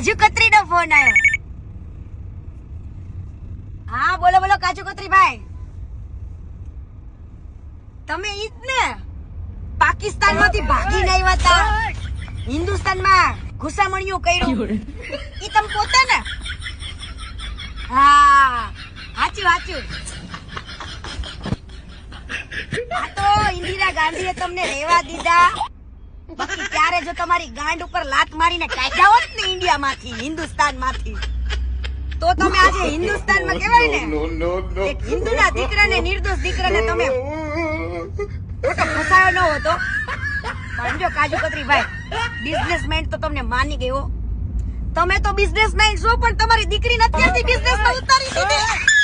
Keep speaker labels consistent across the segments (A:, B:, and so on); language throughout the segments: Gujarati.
A: કાજુ કતરી નો ફોન આવ્યો હા બોલો બોલો કાજુ કતરી ભાઈ. તમે ઈ જ ને પાકિસ્તાનમાંથી ભાગીને આવ્યા હતા હિન્દુસ્તાનમાં ઘુસામણીઓ કર્યું. ઈ તમે પોતે ને? હા સાચું સાચું આ તો ઇન્દિરા ગાંધીએ તમને રહેવા દીધા. બાકી જો તમારી ગાંડ ઉપર લાત મારીને કાઢ્યા હોત ને ઇન્ડિયામાંથી હિન્દુસ્તાનમાંથી તો તમે આજે હિન્દુસ્તાનમાં કહેવાય ને. એક હિન્દુના દીકરાને નિર્દોષ દીકરાને તમે ફસાયો ન હતો. સમજો જો કાજુ કતરી ભાઈ બિઝનેસમેન તો તમને માની ગયો. તમે તો બિઝનેસમેન છો પણ તમારી દીકરીને અત્યારથી બિઝનેસમાં ઉતારી દીધી.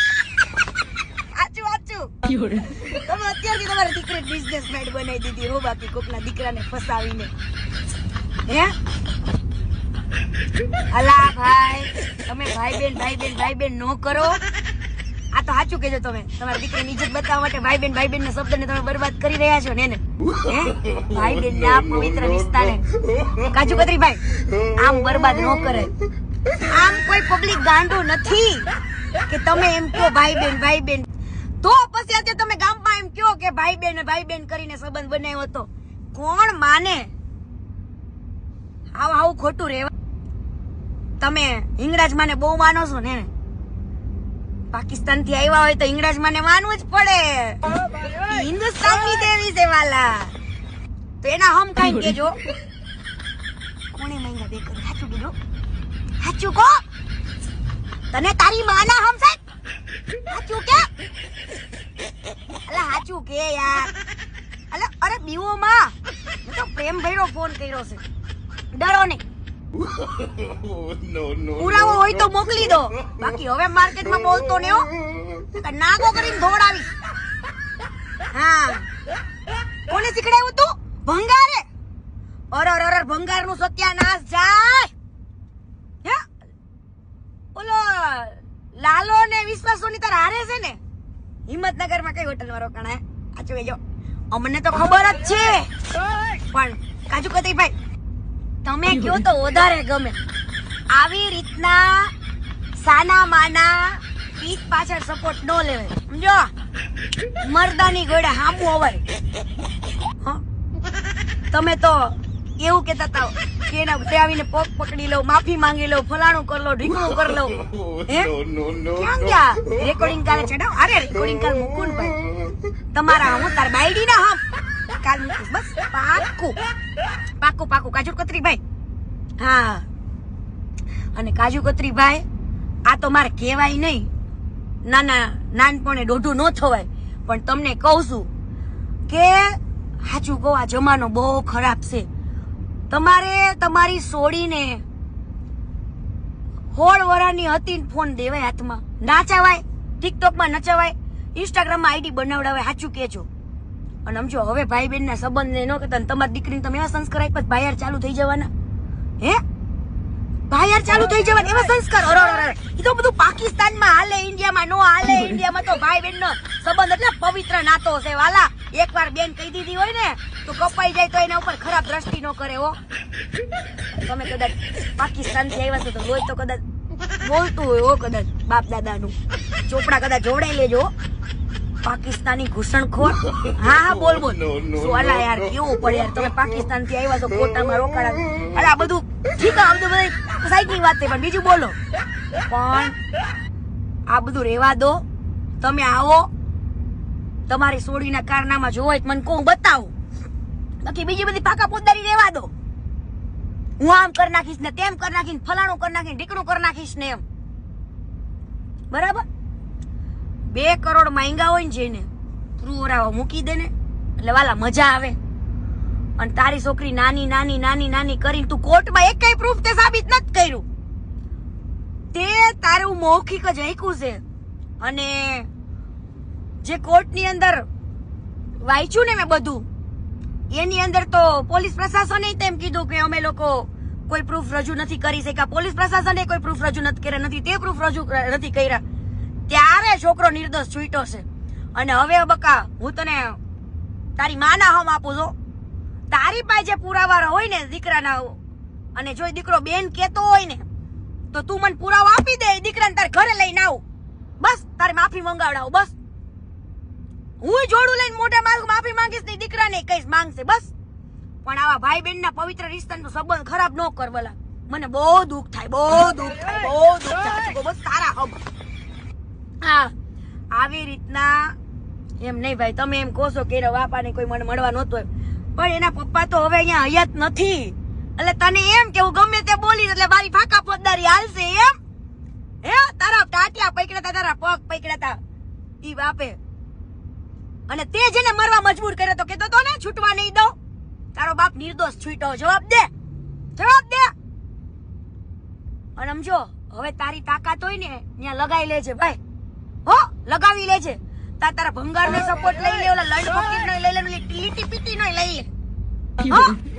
A: તમે અત્યારથી તમારી દીકરી બિઝનેસમેન બનાવી દીધી, હો બાકી કોકના દીકરાને ફસાવીને. હે? અલા ભાઈ, તમે ભાઈ બેન ભાઈ બેન ભાઈ બેન નો કરો. આ તો સાચું કેજો તમે. તમારી દીકરીની ઇજ્જત બતાવવા માટે ભાઈ બેન ભાઈ બેન ના શબ્દને તમે બરબાદ કરી રહ્યા છો ને હે? ભાઈ બેન ના પવિત્ર વિસ્તારે કાજુ કતરી ભાઈ આમ બરબાદ નો કરે. આમ કોઈ પબ્લિક ગાંડો નથી કે તમે એમ કહો ભાઈ બેન ભાઈ બેન તો પછી આજે તમે ગામમાં એમ કહો કે ભાઈ બેન ભાઈ બેન કરીને સંબંધ બનાવ્યો હતો કોણ માને? આવું આવું ખોટું રહેવા. તમે હિંગળાજ માને બહુ માનો છો ને? પાકિસ્તાનથી આવ્યા હોય તો હિંગળાજ માને માનવું જ પડે. હિન્દુસ્તાનની દેવી છે વાલા. તો એના હમ કઈ કેજો કોણે માંગ્યા બે કરોડ? સાચું કીધું? સાચું કો તને તારી માના હમ સાહેબ? સાચું કે અલા સાચું કે યાર અલા અરે બીવો માં મેં તો પ્રેમ ભર્યો ફોન કર્યો છે ડરો નહીં
B: No, no.
A: પુરાવો હોય તો મોકલી દો બાકી હવે માર્કેટમાં બોલતો ને નાગો કરીને દોડાવી હા કોને શીખડાયું તું ભંગારે અરર અરર અરે ભંગારનું સત્યાનાશ જાય હે ઓલો લાલો ને વિશ્વાસ સોની તાર હારે છે ને? હિંમતનગરમાં કઈ હોટલમાં રોકાણા આ જો. અમને તો ખબર જ છે. પણ કાજુ કતરી ભાઈ તમે કયો તો વધારે ગમે? આવી રીતના સાના માના પીઠ પાછળ સપોર્ટ ન લેવાય. સમજો? મરદાની ગોળે હામું અવાય. તમે તો એવું કેતા હતા કે એના તે આવીને પગ પકડી લઉં માફી માંગી લઉં ફલાણું કરી લો ઢીકણું કરી લઉં. હે? ક્યાં ગયા? રેકોર્ડિંગ કાલે ચડાવ? અરે રેકોર્ડિંગ કાલ મુકુન ભાઈ. તમારા હું તાર બાયડી ના હમ. કાલ મૂકીશ બસ પાક્કું પાકું પાક્કું કાજુ કતરી ભાઈ. હા. અને કાજુ કતરી ભાઈ આ તો મારે કહેવાય નહીં. નાના નાનપણે દોઢું ન થવાય. પણ તમને કહું છું કે સાચું કહું આ જમાનો બહુ ખરાબ છે. તમારે તમારી સોડીને હોળ વરાની હતી ફોન દેવાય હાથમાં. નાચાવાય ટિકટોકમાં નચાવાય ઇન્સ્ટાગ્રામમાં આઈડી બનાવડાવાય, સાચું કહેજો. અને સમજો, હવે ભાઈ બહેનના સંબંધને સંબંધ ન કરતા તમારી દીકરીને તમે એવા સંસ્કાર આપ્યા ભાઈયાર ચાલુ થઈ જવાના. હે? ભાઈયાર ચાલુ થઈ જવાના એવા સંસ્કાર. અરે એ તો બધું પાકિસ્તાનમાં હાલે ઇન્ડિયામાં નો હાલે ઇન્ડિયામાં તો ભાઈ બહેન નો સંબંધ એટલે પવિત્ર નાતો છે. વાલા એકવાર બેન કહી દીધી હોય ને તો કપાઈ જાય તો એના ઉપર ખરાબ દ્રષ્ટિ ન કરે હો. તમે કદાચ પાકિસ્તાનથી આવ્યા છો તો રોજ તો કદાચ બોલતું હોય હો કદાચ બાપ દાદાનું ચોપડા કદાચ જોડાઈ લેજો પાકિસ્તાની ઘૂસણખોર. હા હા બોલ બોલ. અલા યાર કેવું પડે યાર? તમે પાકિસ્તાનથી આવ્યા છો ફોટામાં રોકાડા અરે આ બધું ઠીક આ બધું બધી સાઈડ વાત છે પણ બીજું બોલો. પણ આ બધું રેવા દો. તમે આવો. તમારી સોડીના કારનામાં જોવો મને કહું બતાવું. બાકી બીજી બધી પાકા પોતદારી રેવા દો. હું આમ કરી નાખીશ ને તેમ કરી નાખીને ફલાણું કરી નાખીશ ઢીકણું કરી નાખીશ ને એમ. બરાબર? બે કરોડ માંગ્યા હોય ને જેને પુરાવા મૂકી દે ને. એટલે વાલા મજા આવે. અને તારી છોકરી નાની નાની નાની નાની કરીને તું કોર્ટમાં એક કઈ પ્રૂફ તે સાબિત નથી કર્યું. તે તારું મૌખિક જ હાંક્યું છે. અને જે કોર્ટની અંદર વાંચ્યું ને મેં બધું, એની અંદર તો પોલીસ પ્રશાસને તેમ કીધું કે અમે લોકો કોઈ પ્રૂફ રજૂ નથી કરી શક્યા. પોલીસ પ્રશાસને કોઈ પ્રૂફ રજૂ નથી કર્યા, નથી તે પ્રૂફ રજૂ નથી કર્યા. ત્યારે છોકરો નિર્દોષ છૂટ્યો છે. અને હવે બકા હું તને તારી માના હમ આપું છું. તારી પાસે પુરાવા હોય ને દીકરાના, અને જો દીકરો બેન કેતો હોય ને, તો તું મને પુરાવો આપી દે દીકરાને તારે ઘરે લઈને આવું. બસ, તારે માફી મંગાવડાવો, બસ. હું જોડું લઈને મોટા માર્ગ માફી માંગીશ ને દીકરાને કઈશ માંગશે, બસ. પણ આવા ભાઈ બહેન ના પવિત્ર રિશ્તાનો સંબંધ ખરાબ ન કર બોલા મને બહુ દુઃખ થાય, બહુ દુઃખ થાય, બહુ દુઃખ થાય. બસ તારા હબ હા, આવી રીતના એમ નહીં ભાઈ, તમે એમ કહો છો કે બાપા બાપાને કોઈ મને મળવા નહોતો એમ. પણ એના પપ્પા તો હવે અહીંયા હયાત નથી. એટલે તને એમ કે હું ગમે તે બોલીશ એટલે મારી ફાકા પોતદારી હાલશે એમ. હે, તારા ટાટિયા પકડ્યા તારા પગ પકડ્યા તા ઈ બાપે. અને તે જેને મરવા મજબૂર કર્યો તો કેતો તો ને, છૂટવા નહીં દો તારો બાપ નિર્દોષ છૂટો, જવાબ દે. જવાબ દે. અને સમજો, હવે તારી તાકાત હોય ને, ત્યાં લગાવી લેજે, ભાઈ. હો, લગાવી લેજે. તાર તારા ભંગાર નો સપોર્ટ લઈ લે ઓલા લંડ ફકીર નો લઈ લે લીટી પીટી નો લઈ લે.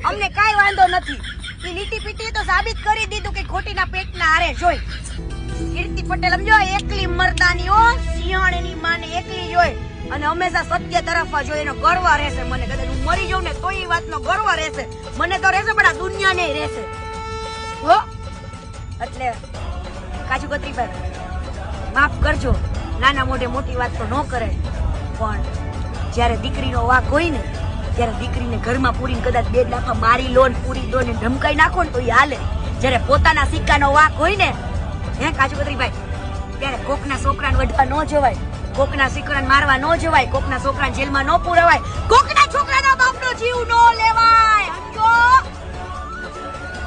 A: અમને કાઈ વાંધો નથી. ઈ લીટી પીટી તો સાબિત કરી દીધું કે ખોટીના પેટના હારે જોઈ. કીર્તિ પટેલ સમજો એકલી મરદાની ઓ સિંહણની માને એકલી જોઈ. અને હંમેશા સત્ય તરફ જ હોય એનો ગર્વ રહેશે મને. કદાચ હું મરી જાઉં ને તો એ વાતનો ગર્વ રહેશે. મને તો રહેશે પણ આ દુનિયાને રહેશે. હો એટલે કાજુ કતરીભાઈ માફ કરજો. નાના મોઢે મોટી વાત તો ન કરે, પણ જ્યારે દીકરીનો વાક હોય ને, ત્યારે દીકરીને ઘરમાં પૂરીને કદાચ બે લાફા મારી લો પૂરી દો ને ધમકાઈ નાખો ને તો એ હાલે. જ્યારે પોતાના સિક્કાનો વાક હોય ને, હે કાજુ ભાઈ ત્યારે કોકના છોકરાને વઢવા ન જવાય, કોકના છોકરાને મારવા ન જવાય, કોકના છોકરાને જેલમાં ન પુરાવાય, કોકના છોકરાના બાપનો જીવ ન લેવાય, સમજો?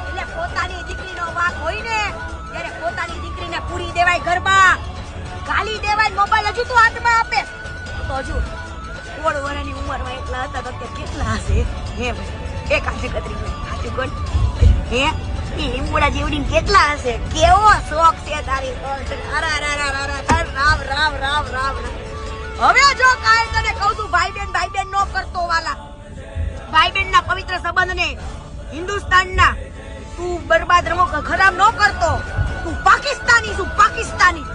A: એટલે પોતાની દીકરીનો વાક હોય ને, ત્યારે પોતાની દીકરીને પૂરી દેવાય ઘરમાં. ગાલી દેવાય મોબાઈલ હજુ તું હાથમાં આપે. તો હજુ સોળ વર્ષની ઉંમરમાં એટલા હતા તો કેટલા હશે? હે ભાઈ એ કાજુ કતરી કાજુ કોણ? હે? લીંબુડા જેવડી કેટલા હશે? કેવો શોખ છે તારી રામ રામ રામ રામ. હવે જો કાંઈ તને કહું છું ભાઈ બેન ભાઈ બેન નો કરતો વાલા. ભાઈ બેન ના પવિત્ર સંબંધને હિન્દુસ્તાનના તું બરબાદ રમો ખરાબ ન કરતો. તું પાકિસ્તાની છું, પાકિસ્તાની.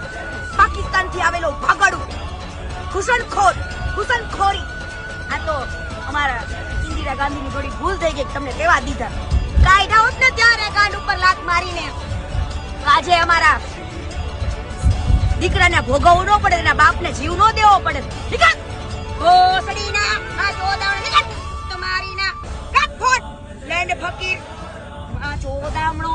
A: પાકિસ્તાનથી આવેલો ભગડું. ઘૂસણખોર, ઘૂસણખોરી. આ તો અમારા ઇન્દિરા ગાંધીની થોડી ભૂલ થઈ ગઈ તમને કેવા દીધા. કાયદા હોત ને ત્યારે કાંડ ઉપર લાત મારીને આજે અમારા દીકરાને ભોગવવું ન પડે, એના બાપને જીવ ન દેવો પડે. નીકળ ભોસડીના આ ચોદામણ ફકીર, આ ચોદામણો